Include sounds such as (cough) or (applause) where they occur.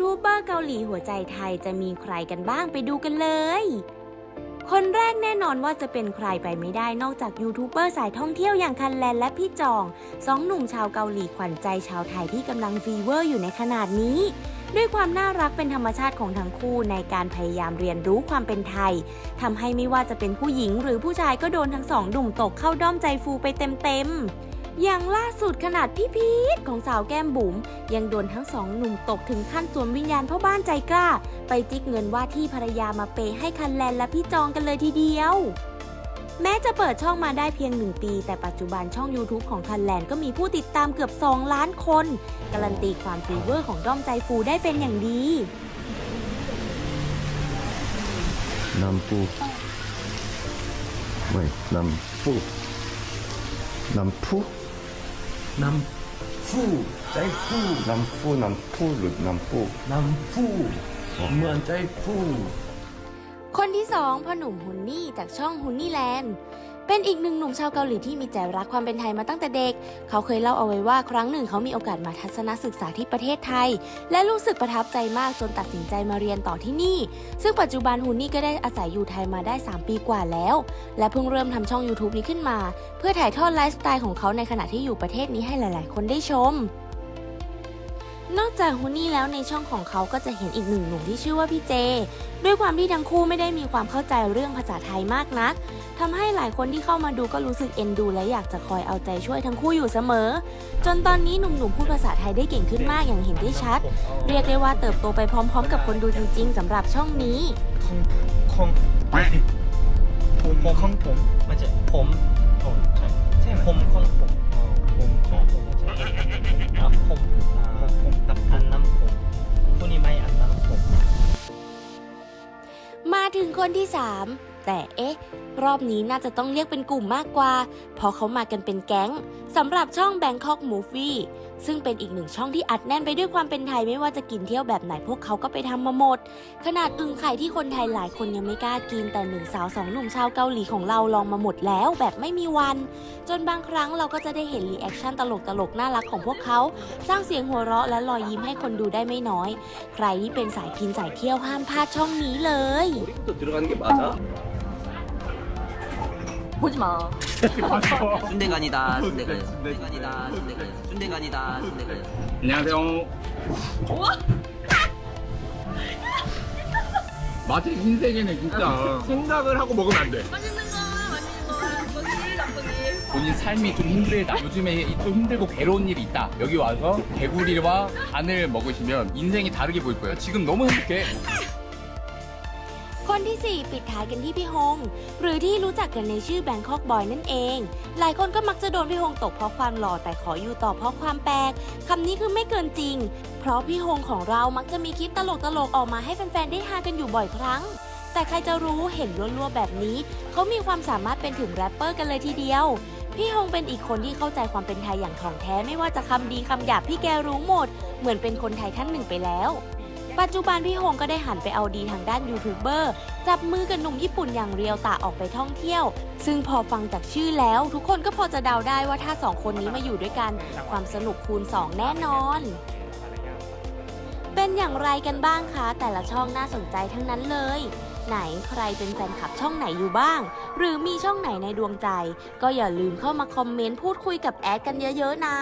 ทูบเบอร์เกาหลีหัวใจไทยจะมีใครกันบ้างไปดูกันเลย คนแรกแน่นอนว่าจะเป็นใครไปไม่ได้นอกจากยูทูบเบอร์สายท่องเที่ยวอย่างคันแลนและพี่จองสองหนุ่มชาวเกาหลีขวัญใจชาวไทยที่กำลังฟีเวอร์อยู่ในขนาดนี้ด้วยความน่ารักเป็นธรรมชาติของทั้งคู่ในการพยายามเรียนรู้ความเป็นไทยทำให้ไม่ว่าจะเป็นผู้หญิงหรือผู้ชายก็โดนทั้งสองหนุ่มตกเข้าด้อมใจฟูไปเต็มๆ อย่างล่าสุดขนาดพี่พีทของสาวแก้มบุ๋มยังโดนทั้งสองหนุ่มตกถึงขั้นสวมวิญญาณพ่อบ้านใจกล้า ไปจิกเงินว่าที่ภรรยามาเปให้คันแลนและพี่จองกันเลยทีเดียว แม้จะเปิดช่องมาได้เพียงหนึ่งปี แต่ปัจจุบันช่อง YouTube ของคันแลนก็มีผู้ติดตามเกือบ 2 ล้านคน การันตีความฟีเวอร์ของด้อมใจฟูได้เป็นอย่างดีนำปูไม่นำปูนำปู น้ำฟูใจฟูน้ำฟูน้ำฟูหรือน้ำฟูน้ำฟูเหมือนใจฟูคนที่สองพ่อหนุ่มฮุนนี่จากช่องฮุนนี่แลนด์ เป็นอีกหนึ่งหนุ่มชาวเกาหลีที่มีใจรักความเป็นไทยมาตั้งแต่เด็ก เขาเคยเล่าเอาไว้ว่าครั้งหนึ่งเขามีโอกาสมาทัศนศึกษาที่ประเทศไทย และรู้สึกประทับใจมากจนตัดสินใจมาเรียนต่อที่นี่ ซึ่งปัจจุบันฮุนนี่ก็ได้อาศัยอยู่ไทยมาได้ 3 ปีกว่าแล้ว และเพิ่งเริ่มทำช่อง YouTube นี้ขึ้นมา เพื่อถ่ายทอดไลฟ์สไตล์ของเขาในขณะที่อยู่ประเทศนี้ให้หลาย ๆ คนได้ชม นอกจากฮุนนี่แล้วในช่องของเขาก็จะเห็นอีกหนึ่งหนุ่มที่ชื่อว่าพี่เจ ด้วยความที่ทั้งคู่ไม่ได้มีความเข้าใจเรื่องภาษาไทยมากนักทำให้หลายคนที่เข้ามาดูก็รู้สึกเอ็นดู และอยากจะคอยเอาใจช่วยทั้งคู่อยู่เสมอ จนตอนนี้หนุ่มๆพูดภาษาไทยได้เก่งขึ้นมากอย่างเห็นได้ชัด เรียกได้ว่าเติบโตไปพร้อม ๆ กับคนดูจริง ๆสำหรับช่องนี้ของผมของผมไม่ใช่ผมผมใช่ไหมผมของผมผม ถึงคนที่3แต่เอ๊ะ รอบนี้น่าจะต้องเรียกเป็นกลุ่มมากกว่า เพราะเขามากันเป็นแก๊งสำหรับช่อง Bangkok Movie ซึ่งเป็นอีกหนึ่งช่องที่อัดแน่นไปด้วยความเป็นไทยไม่ว่าจะกินเที่ยวแบบไหนพวกเขาก็ไปทำมาหมด ขนาดอึ่งไข่ที่คนไทยหลายคนยังไม่กล้ากินแต่หนึ่งสาวสองหนุ่มชาวเกาหลีของเราลองมาหมดแล้วแบบไม่มีวัน จนบางครั้งเราก็จะได้เห็นรีแอคชั่นตลกตลกน่ารักของพวกเขา สร้างเสียงหัวเราะและรอยยิ้มให้คนดูได้ไม่น้อย ใครที่เป็นสายกินสายเที่ยวห้ามพลาดช่องนี้เลย 보지 마. (laughs) 순대간이다 순대간 순대간이다 순대간 순대간이다 순대간 안녕하세요. 맛이 흰색이네 진짜. 생각을 하고 먹으면 안 돼. 맛있는 거, 맛있는 거, 나쁘지, 나쁘지. 본인 삶이 좀 힘들다. 요즘에 좀 힘들고 괴로운 일이 있다. 여기 와서 개구리와 간을 먹으시면 인생이 다르게 보일 거예요. 지금 너무 행복해. คนที่ 4 ปิดท้ายกันที่พี่ฮง หรือที่รู้จักกันในชื่อ Bangkok Boy นั่นเอง หลายคนก็มักจะโดนพี่ฮงตกเพราะความหล่อแต่ขออยู่ต่อเพราะความแปลกคำนี้คือไม่เกินจริง เพราะพี่ฮงของเรามักจะมีคลิปตลกๆออกมาให้แฟนๆได้ฮากันอยู่บ่อยครั้ง แต่ใครจะรู้เห็นรั่วๆแบบนี้ เขามีความสามารถเป็นถึงแรปเปอร์กันเลยทีเดียว พี่ฮงเป็นอีกคนที่เข้าใจความเป็นไทยอย่างถ่องแท้ไม่ว่าจะคำดีคำหยาบพี่แกรู้หมด เหมือนเป็นคนไทยท่านหนึ่งไปแล้ว ปัจจุบันพี่ฮงก็ได้หันไปเอาดีทางด้านยูทูบเบอร์จับมือกับหนุ่มญี่ปุ่นอย่างเรียวตะออกไปท่องเที่ยว ซึ่งพอฟังจากชื่อแล้ว ทุกคนก็พอจะเดาได้ว่าถ้าสองคนนี้มาอยู่ด้วยกัน ความสนุกคูณ 2 แน่นอน เป็นอย่างไรกันบ้างคะ แต่ละช่องน่าสนใจทั้งนั้นเลย ไหนใครเป็นแฟนคลับช่องไหนอยู่บ้าง หรือมีช่องไหนในดวงใจ ก็อย่าลืมเข้ามาคอมเมนต์พูดคุยกับแอดกันเยอะ ๆ นะ